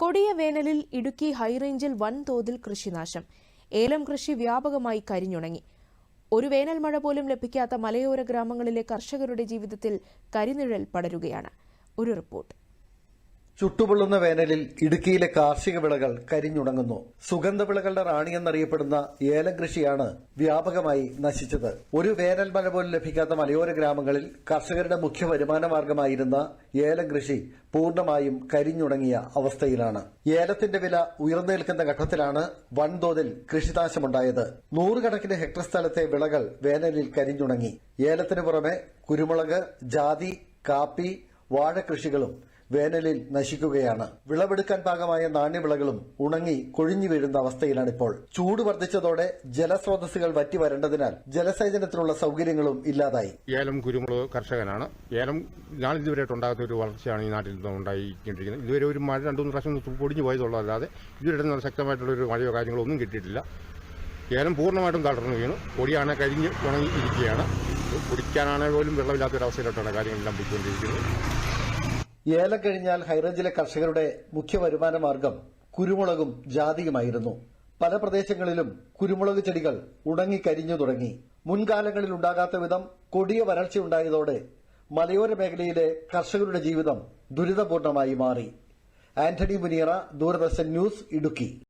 കൊടിയ വേനലിൽ ഇടുക്കി ഹൈറേഞ്ചിൽ വൻതോതിൽ കൃഷിനാശം. ഏലം കൃഷി വ്യാപകമായി കരിഞ്ഞുണങ്ങി. ഒരു വേനൽ മഴ പോലും ലഭിക്കാത്ത മലയോര ഗ്രാമങ്ങളിലെ കർഷകരുടെ ജീവിതത്തിൽ കരിനിഴൽ പടരുകയാണ്. ഒരു റിപ്പോർട്ട്. ചുട്ടുപൊള്ളുന്ന വേനലിൽ ഇടുക്കിയിലെ കാർഷിക വിളകൾ കരിഞ്ഞുണങ്ങുന്നു. സുഗന്ധവിളകളുടെ റാണി എന്നറിയപ്പെടുന്ന ഏലം കൃഷിയാണ് വ്യാപകമായി നശിച്ചത്. ഒരു വേനൽ മഴ പോലും ലഭിക്കാത്ത മലയോര ഗ്രാമങ്ങളിൽ കർഷകരുടെ മുഖ്യ വരുമാന മാർഗമായിരുന്ന ഏലം കൃഷി പൂർണമായും കരിഞ്ഞുണങ്ങിയ അവസ്ഥയിലാണ്. ഏലത്തിന്റെ വില ഉയർന്നു നിൽക്കുന്ന ഘട്ടത്തിലാണ് വൻതോതിൽ കൃഷിനാശമുണ്ടായത്. നൂറുകണക്കിന് ഹെക്ടർ സ്ഥലത്തെ വിളകൾ വേനലിൽ കരിഞ്ഞുണങ്ങി. ഏലത്തിനു പുറമെ കുരുമുളക് ജാതി കാപ്പി വാഴകൃഷികളും വേനലിൽ നശിക്കുകയാണ്. വിളവെടുക്കാൻ പാകമായ നാണ്യവിളകളും ഉണങ്ങി കൊഴിഞ്ഞു വീഴുന്ന അവസ്ഥയിലാണിപ്പോൾ. ചൂട് വർദ്ധിച്ചതോടെ ജലസ്രോതസ്സുകൾ വറ്റി വരേണ്ടതിനാൽ ജലസേചനത്തിനുള്ള സൗകര്യങ്ങളും ഇല്ലാതായി. ഏലം കുരുമുളക് കർഷകനാണ്. ഏലം ഇതുവരെ ഉണ്ടാകാത്ത ഒരു വളർച്ചയാണ് ഈ നാട്ടിൽ ഉണ്ടായിക്കൊണ്ടിരിക്കുന്നത്. ഇതുവരെ ഒരു മഴ രണ്ടു മൂന്ന് പ്രാവശ്യം പൊടിഞ്ഞു പോയതുള്ളതല്ലാതെ ഇതുവരെ ശക്തമായിട്ടുള്ള ഒരു മഴയോ കാര്യങ്ങളോ ഒന്നും കിട്ടിയിട്ടില്ല. ഏലം പൂർണമായിട്ടും തളർന്നു വീണു. പൊടിയാണ് കരിഞ്ഞ് ഉണങ്ങിയിരിക്കുകയാണ് ഇരിക്കുകയാണ്. കുടിക്കാനാണെങ്കിൽ പോലും വെള്ളമില്ലാത്തൊരവസ്ഥയിലോട്ടാണ് കാര്യങ്ങളെല്ലാം പോയിക്കൊണ്ടിരിക്കുന്നത്. ഏലം കഴിഞ്ഞാൽ ഹൈറേഞ്ചിലെ കർഷകരുടെ മുഖ്യ വരുമാന മാർഗം കുരുമുളകും ജാതിയുമായിരുന്നു. പല പ്രദേശങ്ങളിലും കുരുമുളക് ചെടികൾ ഉണങ്ങിക്കരിഞ്ഞു തുടങ്ങി. മുൻകാലങ്ങളിൽ ഉണ്ടാകാത്ത വിധം കൊടിയ വരൾച്ചയുണ്ടായതോടെ മലയോര മേഖലയിലെ കർഷകരുടെ ജീവിതം ദുരിതപൂർണമായി മാറി. ആന്റണി മുനിയറ ദൂരദർശൻ ന്യൂസ് ഇടുക്കി.